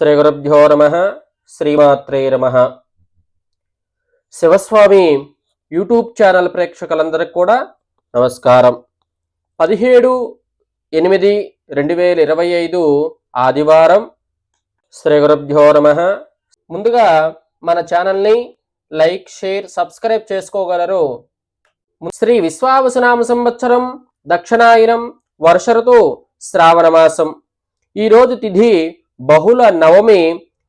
శ్రీగురుభ్యో నమ. శ్రీమాత్రే నమ. శివస్వామి యూట్యూబ్ ఛానల్ ప్రేక్షకులందరికీ కూడా నమస్కారం. పదిహేడు ఎనిమిది రెండు వేల ఇరవై ఐదు ఆదివారం శ్రీగురుభ్యో నమ. ముందుగా మన ఛానల్ని లైక్ షేర్ సబ్స్క్రైబ్ చేసుకోగలరు. శ్రీ విశ్వావసనామ సంవత్సరం దక్షిణాయనం వర్ష ఋతు శ్రావణ మాసం. ఈరోజు తిథి బహుళ నవమి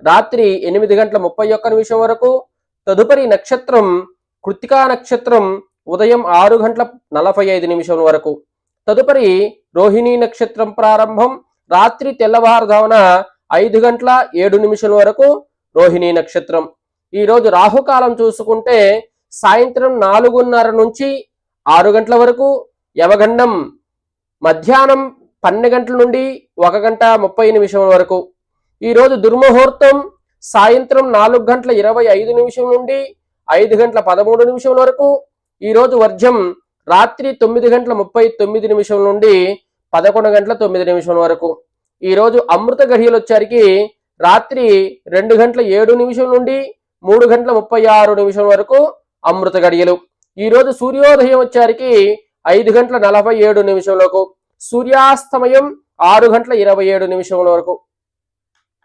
రాత్రి ఎనిమిది గంటల ముప్పై ఒక్క నిమిషం వరకు తదుపరి నక్షత్రం కృత్తికా నక్షత్రం ఉదయం ఆరు గంటల నలభై ఐదు నిమిషం వరకు. తదుపరి రోహిణీ నక్షత్రం ప్రారంభం రాత్రి తెల్లవారుజామున ఐదు గంటల ఏడు నిమిషం వరకు రోహిణీ నక్షత్రం. ఈరోజు రాహుకాలం చూసుకుంటే సాయంత్రం నాలుగున్నర నుంచి ఆరు గంటల వరకు యవగండం మధ్యాహ్నం పన్నెండు గంటల నుండి ఒక గంట ముప్పై నిమిషం వరకు. ఈరోజు దుర్ముహూర్తం సాయంత్రం నాలుగు గంటల ఇరవై ఐదు నిమిషం నుండి ఐదు గంటల పదమూడు నిమిషం వరకు ఈరోజు వర్జం రాత్రి తొమ్మిది గంటల ముప్పై తొమ్మిది నిమిషం నుండి పదకొండు గంటల తొమ్మిది నిమిషం వరకు. ఈరోజు అమృత గడియలు వచ్చరికి రాత్రి రెండు గంటల ఏడు నిమిషం నుండి మూడు గంటల ముప్పై ఆరు నిమిషం వరకు అమృత గడియలు ఈరోజు సూర్యోదయం వచ్చరికి ఐదు గంటల నలభై ఏడు నిమిషంలోకు సూర్యాస్తమయం ఆరు గంటల ఇరవై ఏడు నిమిషముల వరకు.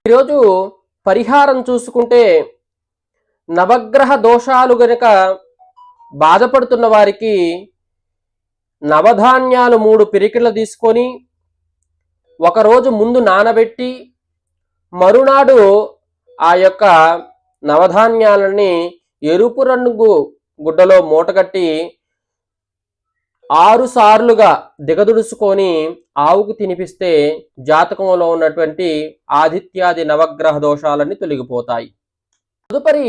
ఈరోజు పరిహారం చూసుకుంటే నవగ్రహ దోషాలు గనక బాధపడుతున్న వారికి నవధాన్యాలు మూడు పిరికిళ్ళు తీసుకొని ఒకరోజు ముందు నానబెట్టి మరునాడు ఆ యొక్క నవధాన్యాలని ఎరుపు రంగు గుడ్డలో మూటగట్టి ఆరు సార్లుగా దిగదుడుసుకొని ఆవుకు తినిపిస్తే జాతకంలో ఉన్నటువంటి ఆదిత్యాది నవగ్రహ దోషాలన్నీ తొలగిపోతాయి. తదుపరి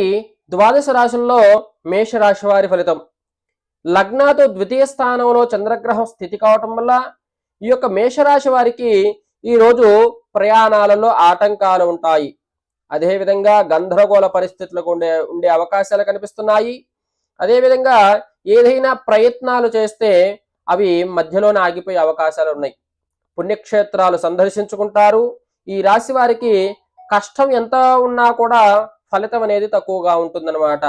ద్వాదశ రాశుల్లో మేషరాశి వారి ఫలితం. లగ్నాతో ద్వితీయ స్థానంలో చంద్రగ్రహం స్థితి కావటం వల్ల ఈ యొక్క మేషరాశి వారికి ఈరోజు ప్రయాణాలలో ఆటంకాలు ఉంటాయి. అదేవిధంగా గందరగోళ పరిస్థితులకు ఉండే ఉండే అవకాశాలు కనిపిస్తున్నాయి. అదేవిధంగా ఏదైనా ప్రయత్నాలు చేస్తే అవి మధ్యలోనే ఆగిపోయే అవకాశాలు ఉన్నాయి. పుణ్యక్షేత్రాలు సందర్శించుకుంటారు. ఈ రాశి వారికి కష్టం ఎంత ఉన్నా కూడా ఫలితం అనేది తక్కువగా ఉంటుందన్నమాట.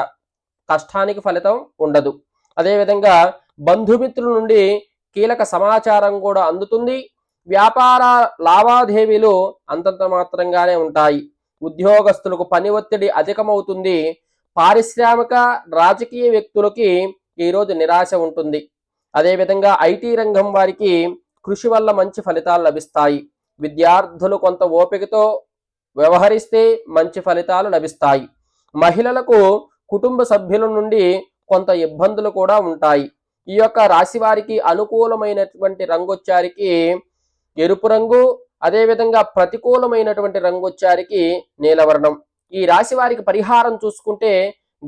కష్టానికి ఫలితం ఉండదు. అదేవిధంగా బంధుమిత్రుల నుండి కీలక సమాచారం కూడా అందుతుంది. వ్యాపార లావాదేవీలు అంతంత మాత్రంగానే ఉంటాయి. ఉద్యోగస్తులకు పని ఒత్తిడి అధికమవుతుంది. పారిశ్రామిక రాజకీయ వ్యక్తులకి ఈరోజు నిరాశ ఉంటుంది. అదేవిధంగా ఐటీ రంగం వారికి కృషి వల్ల మంచి ఫలితాలు లభిస్తాయి. విద్యార్థులు కొంత ఓపికతో వ్యవహరిస్తే మంచి ఫలితాలు లభిస్తాయి. మహిళలకు కుటుంబ సభ్యుల నుండి కొంత ఇబ్బందులు కూడా ఉంటాయి. ఈ యొక్క రాశి వారికి అనుకూలమైనటువంటి రంగు వచ్చారికి ఎరుపు రంగు అదేవిధంగా ప్రతికూలమైనటువంటి రంగు వచ్చారికి నీలవర్ణం. ఈ రాశి వారికి పరిహారం చూసుకుంటే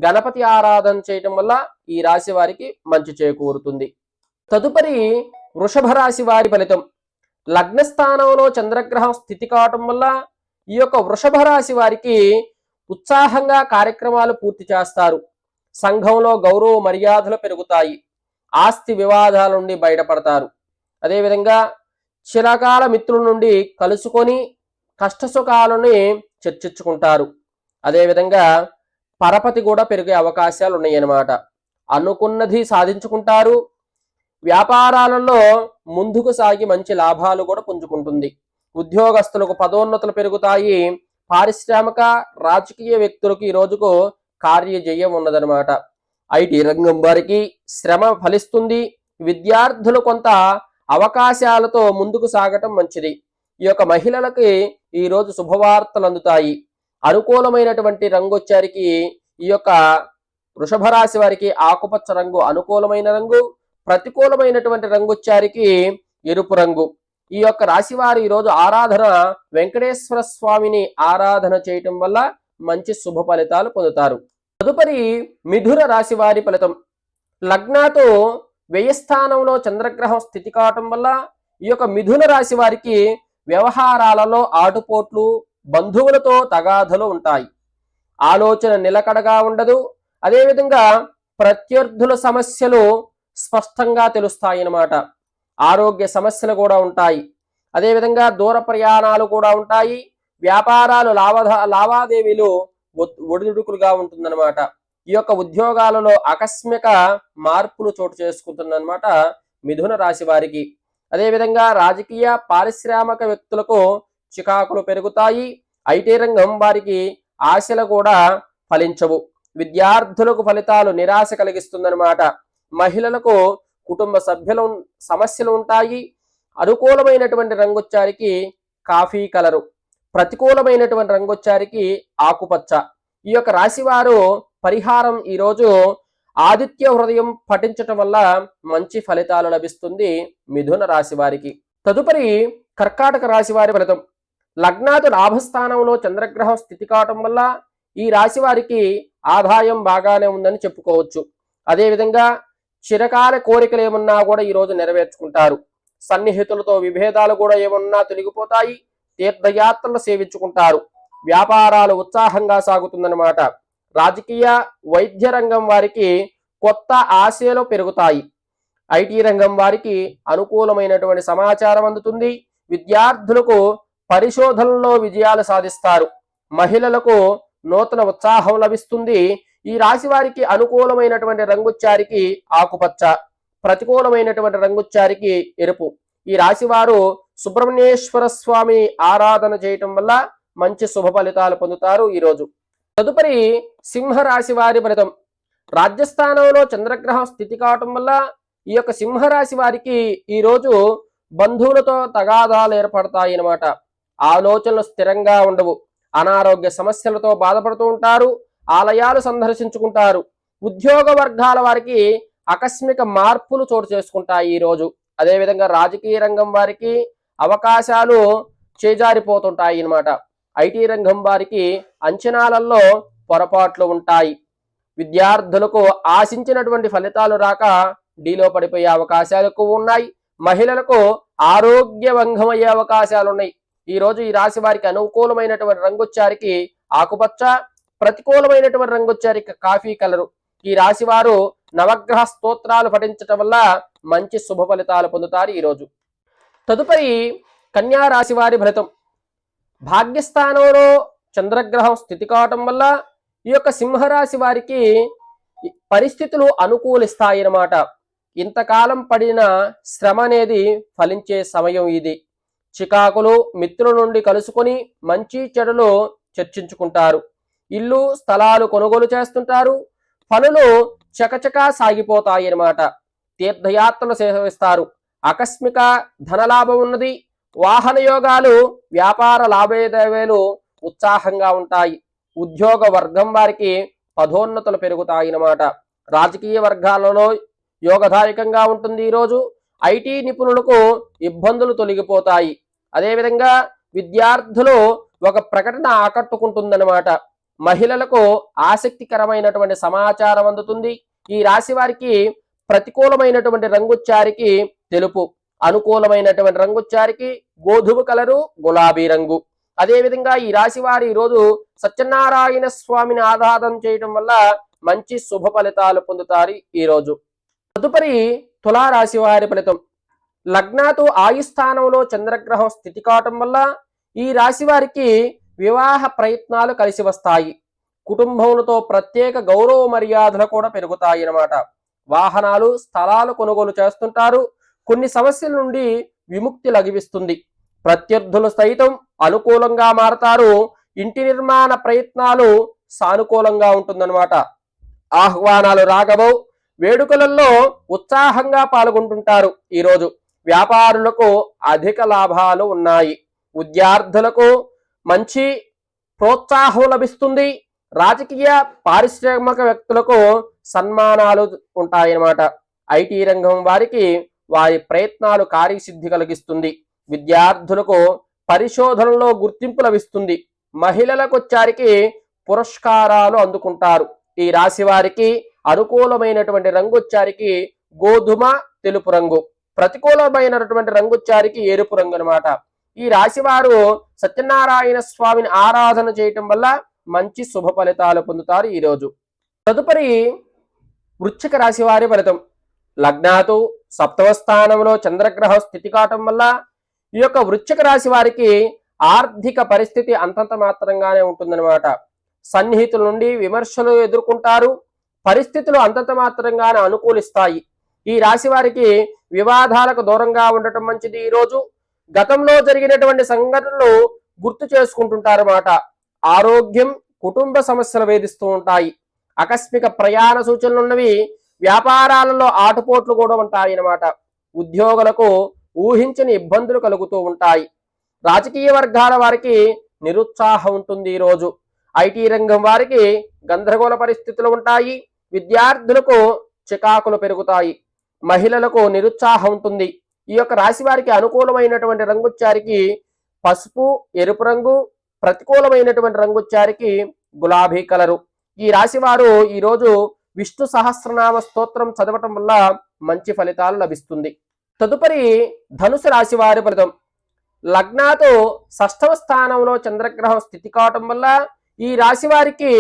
గణపతి ఆరాధన చేయటం వల్ల ఈ రాశి వారికి మంచి చేకూరుతుంది. తదుపరి వృషభ రాశి వారి ఫలితం. లగ్నస్థానంలో చంద్రగ్రహం స్థితి కావటం వల్ల ఈ యొక్క వృషభ రాశి వారికి ఉత్సాహంగా కార్యక్రమాలు పూర్తి చేస్తారు. సంఘంలో గౌరవ మర్యాదలు పెరుగుతాయి. ఆస్తి వివాదాల నుండి బయటపడతారు. అదేవిధంగా చిరకాల మిత్రుల నుండి కలుసుకొని కష్టసుఖాలని చర్చించుకుంటారు. అదేవిధంగా పరపతి కూడా పెరిగే అవకాశాలు ఉన్నాయన్నమాట అనుకున్నది సాధించుకుంటారు. వ్యాపారాలలో ముందుకు సాగి మంచి లాభాలు కూడా పుంజుకుంటుంది. ఉద్యోగస్తులకు పదోన్నతులు పెరుగుతాయి. పారిశ్రామిక రాజకీయ వ్యక్తులకు ఈ రోజుకు కార్యజయం ఉన్నదనమాట ఐటీ రంగం వారికి శ్రమ ఫలిస్తుంది. విద్యార్థులు కొంత అవకాశాలతో ముందుకు సాగటం మంచిది. ఈ యొక్క మహిళలకి ఈరోజు శుభవార్తలు అందుతాయి. అనుకూలమైనటువంటి రంగు వచ్చారికి ఈ యొక్క వృషభ రాశి వారికి ఆకుపచ్చ రంగు అనుకూలమైన రంగు ప్రతికూలమైనటువంటి రంగు వచ్చారికి ఎరుపు రంగు. ఈ యొక్క రాశి వారు ఈరోజు ఆరాధన వెంకటేశ్వర స్వామిని ఆరాధన చేయటం వల్ల మంచి శుభ ఫలితాలు పొందుతారు. తదుపరి మిథున రాశి వారి ఫలితం. లగ్నాతో వ్యయస్థానంలో చంద్రగ్రహం స్థితి కావటం వల్ల ఈ యొక్క మిథున రాశి వారికి వ్యవహారాలలో ఆటుపోట్లు బంధువులతో తగాధలు ఉంటాయి. ఆలోచన నిలకడగా ఉండదు. అదేవిధంగా ప్రత్యర్థుల సమస్యలు స్పష్టంగా తెలుస్తాయి అన్నమాట ఆరోగ్య సమస్యలు కూడా ఉంటాయి. అదేవిధంగా దూర ప్రయాణాలు కూడా ఉంటాయి. వ్యాపారాలు లావాదా లావాదేవీలు ఒడిదుడుకులుగా ఉంటుందన్నమాట. ఈ యొక్క ఉద్యోగాలలో ఆకస్మిక మార్పులు చోటు చేసుకుంటుందన్నమాట మిథున రాశి వారికి. అదేవిధంగా రాజకీయ పారిశ్రామిక వ్యక్తులకు చికాకులు పెరుగుతాయి. ఐటీ రంగం వారికి ఆశలు కూడా ఫలించవు. విద్యార్థులకు ఫలితాలు నిరాశ కలిగిస్తుందన్నమాట. మహిళలకు కుటుంబ సభ్యులు సమస్యలు ఉంటాయి. అనుకూలమైనటువంటి రంగొచ్చారికి కాఫీ కలరు. ప్రతికూలమైనటువంటి రంగొచ్చారికి ఆకుపచ్చ. ఈ యొక్క రాశి వారు పరిహారం ఈరోజు ఆదిత్య హృదయం పఠించటం వల్ల మంచి ఫలితాలు లభిస్తుంది మిథున రాశి వారికి తదుపరి కర్కాటక రాశి వారి ఫలితం. లగ్నాదు లాభస్థానంలో చంద్రగ్రహం స్థితి కావటం వల్ల ఈ రాశి వారికి ఆదాయం బాగానే ఉందని చెప్పుకోవచ్చు. అదేవిధంగా చిరకాల కోరికలు ఏమన్నా కూడా ఈరోజు నెరవేర్చుకుంటారు. సన్నిహితులతో విభేదాలు కూడా ఏమన్నా తొలగిపోతాయి. తీర్థయాత్రలు సేవించుకుంటారు. వ్యాపారాలు ఉత్సాహంగా సాగుతుందన్నమాట. రాజకీయ వైద్య రంగం వారికి కొత్త ఆశలు పెరుగుతాయి. ఐటీ రంగం వారికి అనుకూలమైనటువంటి సమాచారం అందుతుంది. విద్యార్థులకు పరిశోధనలో విజయాలు సాధిస్తారు. మహిళలకు నూతన ఉత్సాహం లభిస్తుంది. ఈ రాశి వారికి అనుకూలమైనటువంటి రంగుచ్చారికి ఆకుపచ్చ ప్రతికూలమైనటువంటి రంగుచ్చారికి ఎరుపు. ఈ రాశివారు సుబ్రహ్మణ్యేశ్వర స్వామి ఆరాధన చేయటం వల్ల మంచి శుభ ఫలితాలు పొందుతారు ఈ రోజు తదుపరి సింహరాశి వారి ఫలితం. రాజ్యస్థానంలో చంద్రగ్రహం స్థితి కావటం వల్ల ఈ యొక్క సింహరాశి వారికి ఈరోజు బంధువులతో తగాదాలు ఏర్పడతాయి అన్నమాట ఆలోచనలు స్థిరంగా ఉండవు. అనారోగ్య సమస్యలతో బాధపడుతూ ఉంటారు ఆలయాలు సందర్శించుకుంటారు. ఉద్యోగ వర్గాల వారికి ఆకస్మిక మార్పులు చోటు చేసుకుంటాయి ఈరోజు అదేవిధంగా రాజకీయ రంగం వారికి అవకాశాలు చేజారిపోతుంటాయి అన్నమాట. ఐటీ రంగం వారికి అంచనాలలో పొరపాట్లు ఉంటాయి. విద్యార్థులకు ఆశించినటువంటి ఫలితాలు రాక డీలో పడిపోయే అవకాశాలు ఎక్కువ ఉన్నాయి. మహిళలకు ఆరోగ్య భంగమయ్యే అవకాశాలు ఉన్నాయి ఈ రోజు ఈ రాశి వారికి అనుకూలమైనటువంటి రంగుచ్చారికి ఆకుపచ్చ ప్రతికూలమైనటువంటి రంగొచ్చారికి కాఫీ కలరు. ఈ రాశి వారు నవగ్రహ స్తోత్రాలు పఠించటం వల్ల మంచి శుభ ఫలితాలు పొందుతారు ఈరోజు తదుపరి కన్యా రాశి వారి ఫలితం. భాగ్యస్థానంలో చంద్రగ్రహం స్థితి కావటం వల్ల ఈ యొక్క సింహరాశి వారికి పరిస్థితులు అనుకూలిస్తాయి అన్నమాట ఇంతకాలం పడిన శ్రమ అనేది ఫలించే సమయం ఇది. చికాకులు మిత్రుల నుండి కలుసుకొని మంచి చెడులు చర్చించుకుంటారు. ఇల్లు స్థలాలు కొనుగోలు చేస్తుంటారు. పనులు చకచకా సాగిపోతాయి అన్నమాట తీర్థయాత్రలు సేవిస్తారు. ఆకస్మిక ధనలాభం ఉన్నది. వాహన యోగాలు వ్యాపార లాభేదేవేలు ఉత్సాహంగా ఉంటాయి. ఉద్యోగ వర్గం వారికి పదోన్నతులు పెరుగుతాయి అన్నమాట రాజకీయ వర్గాలలో యోగదాయకంగా ఉంటుంది ఈరోజు. ఐటీ నిపుణులకు ఇబ్బందులు తొలగిపోతాయి. అదేవిధంగా విద్యార్థులు ఒక ప్రకటన ఆకట్టుకుంటుందన్నమాట. మహిళలకు ఆసక్తికరమైనటువంటి సమాచారం అందుతుంది. ఈ రాశి వారికి ప్రతికూలమైనటువంటి రంగుచ్చారికి తెలుపు అనుకూలమైనటువంటి రంగుచ్చారికి గోధుమ కలరు గులాబీ రంగు. అదేవిధంగా ఈ రాశి వారు ఈరోజు సత్యనారాయణ స్వామిని ఆరాధన చేయడం వల్ల మంచి శుభ ఫలితాలు పొందుతారు ఈ రోజు తదుపరి తులారాశి వారి ఫలితం. లగ్నాతో ఆయుస్థానంలో చంద్రగ్రహం స్థితి కావటం వల్ల ఈ రాశి వారికి వివాహ ప్రయత్నాలు కలిసి వస్తాయి. కుటుంబములతో ప్రత్యేక గౌరవ మర్యాదలు కూడా పెరుగుతాయి అన్నమాట. వాహనాలు స్థలాలు కొనుగోలు చేస్తుంటారు. కొన్ని సమస్యల నుండి విముక్తి లభిస్తుంది. ప్రత్యర్థులు సైతం అనుకూలంగా మారతారు. ఇంటి నిర్మాణ ప్రయత్నాలు సానుకూలంగా ఉంటుందన్నమాట. ఆహ్వానాలు రాగబో వేడుకలలో ఉత్సాహంగా పాల్గొంటుంటారు. ఈరోజు వ్యాపారులకు అధిక లాభాలు ఉన్నాయి. విద్యార్థులకు మంచి ప్రోత్సాహం లభిస్తుంది. రాజకీయ పారిశ్రామిక వ్యక్తులకు సన్మానాలు ఉంటాయన్నమాట. ఐటీ రంగం వారికి వారి ప్రయత్నాలు కార్యసిద్ధి కలిగిస్తుంది. విద్యార్థులకు పరిశోధనలో గుర్తింపు లభిస్తుంది. మహిళలకు వచ్చారికి పురస్కారాలు అందుకుంటారు. ఈ రాశి వారికి అనుకూలమైనటువంటి రంగుచ్చారికి గోధుమ తెలుపు రంగు. ప్రతికూలమైనటువంటి రంగుచ్చారికి ఎరుపు రంగు అనమాట ఈ రాశివారు సత్యనారాయణ స్వామిని ఆరాధన చేయటం వల్ల మంచి శుభ ఫలితాలు పొందుతారు ఈరోజు. తదుపరి వృశ్చిక రాశి వారి ఫలితం. లగ్నాతు సప్తమ స్థానంలో చంద్రగ్రహం స్థితి కావటం వల్ల ఈ యొక్క వృశ్చిక రాశి వారికి ఆర్థిక పరిస్థితి అంతంత మాత్రంగానే ఉంటుందన్నమాట. సన్నిహితుల నుండి విమర్శలు ఎదుర్కొంటారు. పరిస్థితులు అంతంత మాత్రంగానే అనుకూలిస్తాయి. ఈ రాశి వారికి వివాదాలకు దూరంగా ఉండటం మంచిది. ఈరోజు గతంలో జరిగినటువంటి సంఘటనలు గుర్తు చేసుకుంటుంటారన్నమాట. ఆరోగ్యం కుటుంబ సమస్యలు వేధిస్తూ ఉంటాయి. ఆకస్మిక ప్రయాణ సూచనలు ఉన్నవి వ్యాపారాలలో ఆటుపోట్లు కూడా ఉంటాయి అన్నమాట ఉద్యోగులకు ఊహించని ఇబ్బందులు కలుగుతూ ఉంటాయి. రాజకీయ వర్గాల వారికి నిరుత్సాహం ఉంటుంది ఈరోజు ఐటీ రంగం వారికి గందరగోళ పరిస్థితులు ఉంటాయి. విద్యార్థులకు చికాకులు పెరుగుతాయి. మహిళలకు నిరుత్సాహం ఉంటుంది. ఈ యొక్క రాశి వారికి అనుకూలమైనటువంటి రంగుచ్చారికి పసుపు ఎరుపు రంగు ప్రతికూలమైనటువంటి రంగుచ్చారికి గులాబీ కలరు. ఈ రాశి వారు ఈరోజు విష్ణు సహస్రనామ స్తోత్రం చదవటం వల్ల మంచి ఫలితాలు లభిస్తుంది. తదుపరి ధనుసు రాశి వారి ఫలితం. లగ్నాతో షష్టమ స్థానంలో చంద్రగ్రహం స్థితి కావటం వల్ల ఈ రాశి వారికి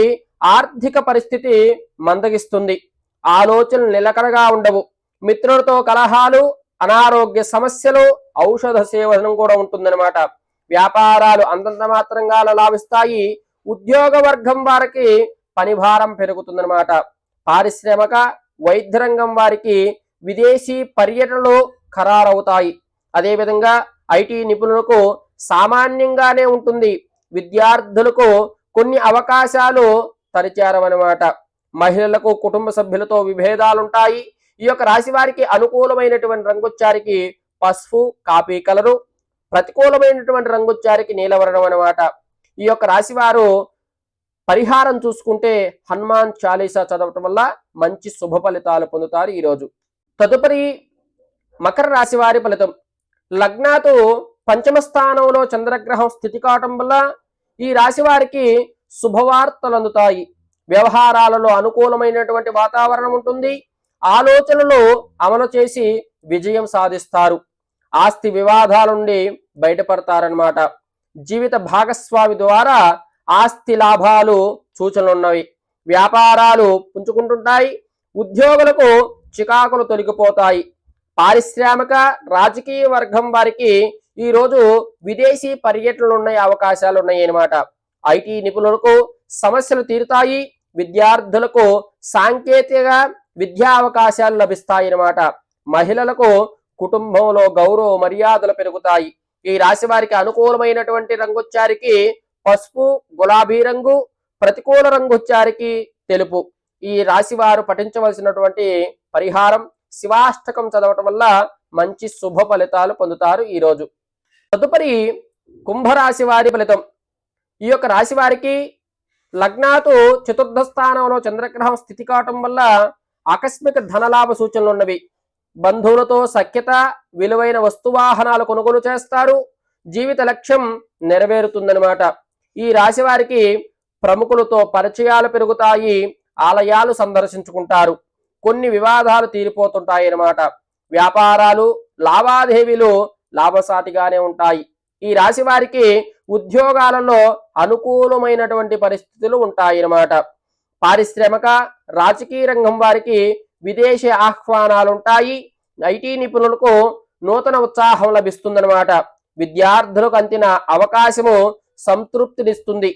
ఆర్థిక పరిస్థితి మందగిస్తుంది. ఆలోచనలు నిలకడగా ఉండవు. మిత్రులతో కలహాలు అనారోగ్య సమస్యలు ఔషధ సేవనం కూడా ఉంటుందన్నమాట. వ్యాపారాలు అంతంత మాత్రంగా లాభిస్తాయి. ఉద్యోగ వర్గం వారికి పనిభారం పెరుగుతుందన్నమాట. పారిశ్రామిక వైద్య రంగం వారికి విదేశీ పర్యటనలు ఖరారవుతాయి. అదేవిధంగా ఐటీ నిపుణులకు సామాన్యంగానే ఉంటుంది. విద్యార్థులకు కొన్ని అవకాశాలు తరిచారమన్నమాట మహిళలకు కుటుంబ సభ్యులతో విభేదాలుంటాయి. ఈ యొక్క రాశి వారికి అనుకూలమైనటువంటి రంగుచ్చారికి పసుపు కాపీ కలరు ప్రతికూలమైనటువంటి రంగుచ్చారికి నీలవరణం అన్నమాట. ఈ యొక్క రాశి వారు పరిహారం చూసుకుంటే హనుమాన్ చాలీసా చదవటం వల్ల మంచి శుభ ఫలితాలు పొందుతారు ఈరోజు తదుపరి మకర రాశి వారి ఫలితం. లగ్నాతో పంచమ స్థానంలో చంద్రగ్రహం స్థితి కావటం వల్ల ఈ రాశి వారికి శుభవార్తలు అందుతాయి వ్యవహారాలలో అనుకూలమైనటువంటి వాతావరణం ఉంటుంది. ఆలోచనలు అమలు చేసి విజయం సాధిస్తారు. ఆస్తి వివాదాల నుండి బయటపడతారనమాట జీవిత భాగస్వామి ద్వారా ఆస్తి లాభాలు సూచనలు ఉన్నవి. వ్యాపారాలు పుంజుకుంటుంటాయి. ఉద్యోగులకు చికాకులు తొలగిపోతాయి. పారిశ్రామిక రాజకీయ వర్గం వారికి ఈ రోజు విదేశీ పర్యటనలు ఉన్నాయి అవకాశాలు ఉన్నాయి అనమాట ఐటీ నిపుణులకు సమస్యలు తీరుతాయి విద్యార్థులకు సాంకేతిక విద్యా అవకాశాలు లభిస్తాయి అన్నమాట మహిళలకు కుటుంబంలో గౌరవ మర్యాదలు పెరుగుతాయి. ఈ రాశి వారికి అనుకూలమైనటువంటి రంగుచ్చారికి పసుపు గులాబీ రంగు ప్రతికూల రంగుచ్చారికి తెలుపు. ఈ రాశి వారు పఠించవలసినటువంటి పరిహారం శివాష్టకం చదవటం వల్ల మంచి శుభ ఫలితాలు పొందుతారు ఈ రోజు తదుపరి కుంభరాశి వారి ఫలితం. ఈ యొక్క రాశి వారికి లగ్నాతు చతుర్థ స్థానంలో చంద్రగ్రహం స్థితి కావటం వల్ల ఆకస్మిక ధనలాభ సూచనలు ఉన్నవి. బంధువులతో సఖ్యత విలువైన వస్తువాహనాలు కొనుగోలు చేస్తారు. జీవిత లక్ష్యం నెరవేరుతుందనమాట ఈ రాశి వారికి ప్రముఖులతో పరిచయాలు పెరుగుతాయి ఆలయాలు సందర్శించుకుంటారు. కొన్ని వివాదాలు తీరిపోతుంటాయి అన్నమాట వ్యాపారాలు లావాదేవీలు లాభసాటిగానే ఉంటాయి. ఈ రాశి వారికి ఉద్యోగాలలో అనుకూలమైనటువంటి పరిస్థితులు ఉంటాయి అన్నమాట పారిశ్రామిక రాజకీయ రంగం వారికి విదేశీ ఆహ్వానాలు ఉంటాయి ఐటీ నిపుణులకు నూతన ఉత్సాహం లభిస్తుందన్నమాట. విద్యార్థులకు అందిన అవకాశము సంతృప్తినిస్తుంది.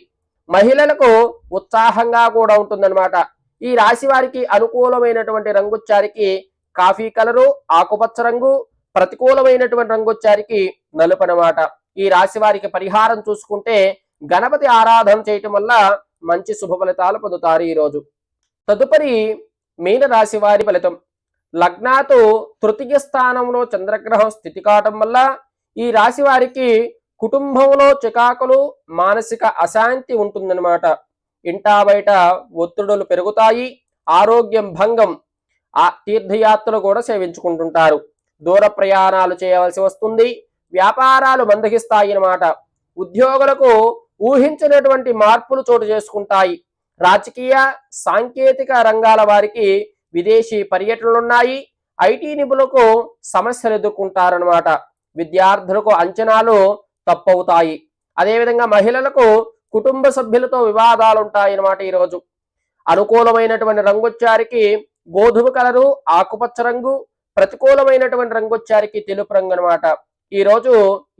మహిళలకు ఉత్సాహంగా కూడా ఉంటుందన్నమాట. ఈ రాశి వారికి అనుకూలమైనటువంటి రంగుచ్చారికి కాఫీ కలరు ఆకుపచ్చ రంగు ప్రతికూలమైనటువంటి రంగొచ్చారికి నలుపు అనమాట ఈ రాశి వారికి పరిహారం చూసుకుంటే గణపతి ఆరాధన చేయటం వల్ల మంచి శుభ ఫలితాలు పొందుతారు ఈరోజు తదుపరి మీన రాశి వారి ఫలితం. లగ్నాతో తృతీయ స్థానంలో చంద్రగ్రహం స్థితి కావటం వల్ల ఈ రాశి వారికి కుటుంబంలో చికాకులు మానసిక అశాంతి ఉంటుందన్నమాట. ఇంటా బయట ఒత్తిడులు పెరుగుతాయి ఆరోగ్యం భంగం ఆ తీర్థయాత్రలు కూడా సేవించుకుంటుంటారు. దూర ప్రయాణాలు చేయవలసి వస్తుంది. వ్యాపారాలు మందగిస్తాయి అన్నమాట ఉద్యోగులకు ఊహించినటువంటి మార్పులు చోటు చేసుకుంటాయి. రాజకీయ సాంకేతిక రంగాల వారికి విదేశీ పర్యటనలున్నాయి. ఐటీ నిపుణులకు సమస్యలు ఎదుర్కొంటారనమాట విద్యార్థులకు అంచనాలు తప్పవుతాయి. అదేవిధంగా మహిళలకు కుటుంబ సభ్యులతో వివాదాలు ఉంటాయి అన్నమాట ఈరోజు. అనుకూలమైనటువంటి రంగు వచ్చారికి గోధుమ కలరు ఆకుపచ్చ రంగు ప్రతికూలమైనటువంటి రంగొచ్చారికి తెలుపు రంగు అనమాట ఈ రోజు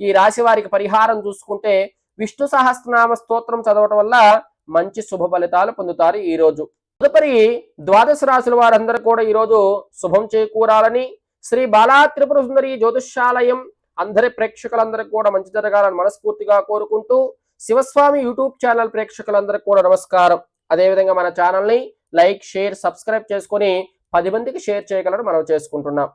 ఈ రాశి వారికి పరిహారం చూసుకుంటే విష్ణు సహస్రనామ స్తోత్రం చదవటం వల్ల మంచి శుభ ఫలితాలు పొందుతారు ఈ రోజు. తదుపరి ద్వాదశ రాశుల వారందరూ కూడా ఈ రోజు శుభం చేకూరాలని శ్రీ బాలా త్రిపుర సుందరి జ్యోతిష్యాలయం అందరి ప్రేక్షకులందరికీ కూడా మంచి జరగాలని మనస్ఫూర్తిగా కోరుకుంటూ శివస్వామి యూట్యూబ్ ఛానల్ ప్రేక్షకులందరికీ కూడా నమస్కారం. అదేవిధంగా మన ఛానల్ని లైక్ షేర్ సబ్స్క్రైబ్ చేసుకొని పది మందికి షేర్ చేయగలరు మనం చేసుకుంటున్నాం.